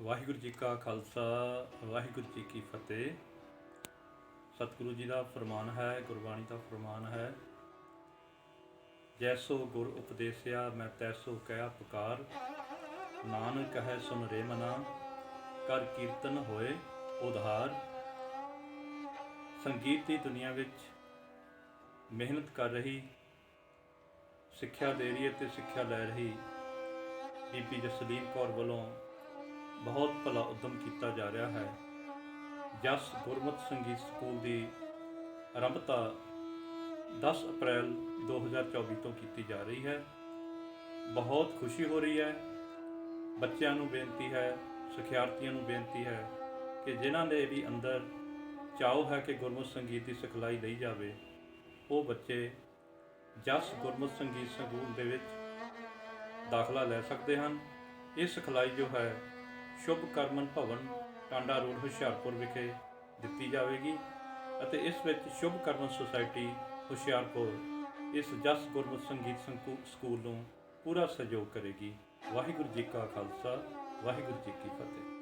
ਵਾਹਿਗੁਰੂ ਜੀ ਕਾ ਖਾਲਸਾ, ਵਾਹਿਗੁਰੂ ਜੀ ਕੀ ਫਤਿਹ। ਸਤਿਗੁਰੂ ਜੀ ਦਾ ਫਰਮਾਨ ਹੈ, ਗੁਰਬਾਣੀ ਦਾ ਫਰਮਾਨ ਹੈ। ਜੈਸੋ ਗੁਰ ਉਪਦੇਸਿਆ, ਮੈਂ ਤੈਸੋ ਕਹਿਆ ਪੁਕਾਰ। ਨਾਨਕ ਕਹੈ ਸੁਨ ਰੇ ਮਨਾ, ਕਰ ਕੀਰਤਨ ਹੋਏ ਉਧਾਰ। ਸੰਗੀਤ ਦੀ ਦੁਨੀਆ ਵਿੱਚ ਮਿਹਨਤ ਕਰ ਰਹੀ, ਸਿੱਖਿਆ ਦੇ ਰਹੀ ਅਤੇ ਸਿੱਖਿਆ ਲੈ ਰਹੀ ਬੀਬੀ ਜਸਲੀਨ ਕੌਰ ਵੱਲੋਂ ਬਹੁਤ ਭਲਾ ਉਦਮ ਕੀਤਾ ਜਾ ਰਿਹਾ ਹੈ। ਜਸ ਗੁਰਮਤਿ ਸੰਗੀਤ ਸਕੂਲ ਦੀ ਆਰੰਭਤਾ 10 ਅਪ੍ਰੈਲ 2024 ਤੋਂ ਕੀਤੀ ਜਾ ਰਹੀ ਹੈ। ਬਹੁਤ ਖੁਸ਼ੀ ਹੋ ਰਹੀ ਹੈ। ਬੱਚਿਆਂ ਨੂੰ ਬੇਨਤੀ ਹੈ, ਸਿਖਿਆਰਥੀਆਂ ਨੂੰ ਬੇਨਤੀ ਹੈ ਕਿ ਜਿਨ੍ਹਾਂ ਦੇ ਵੀ ਅੰਦਰ ਚਾਹੋ ਹੈ ਕਿ ਗੁਰਮਤਿ ਸੰਗੀਤ ਦੀ ਸਿਖਲਾਈ ਲਈ ਜਾਵੇ, ਉਹ ਬੱਚੇ ਜਸ ਗੁਰਮਤਿ ਸੰਗੀਤ ਸਕੂਲ ਦੇ ਵਿੱਚ ਦਾਖਲਾ ਲੈ ਸਕਦੇ ਹਨ। ਇਹ ਸਿਖਲਾਈ ਜੋ ਹੈ ਸ਼ੁਭ ਕਰਮਨ ਭਵਨ, ਟਾਂਡਾ ਰੋਡ, ਹੁਸ਼ਿਆਰਪੁਰ ਵਿਖੇ ਦਿੱਤੀ ਜਾਵੇਗੀ ਅਤੇ ਇਸ ਵਿੱਚ ਸ਼ੁਭ ਕਰਮਨ ਸੁਸਾਇਟੀ, ਹੁਸ਼ਿਆਰਪੁਰ, ਇਸ ਜਸ ਗੁਰਮਤਿ ਸੰਗੀਤ ਸੰਕੂ- ਸਕੂਲ ਨੂੰ ਪੂਰਾ ਸਹਿਯੋਗ ਕਰੇਗੀ। ਵਾਹਿਗੁਰੂ ਜੀ ਕਾ ਖਾਲਸਾ, ਵਾਹਿਗੁਰੂ ਜੀ ਕੀ ਫਤਿਹ।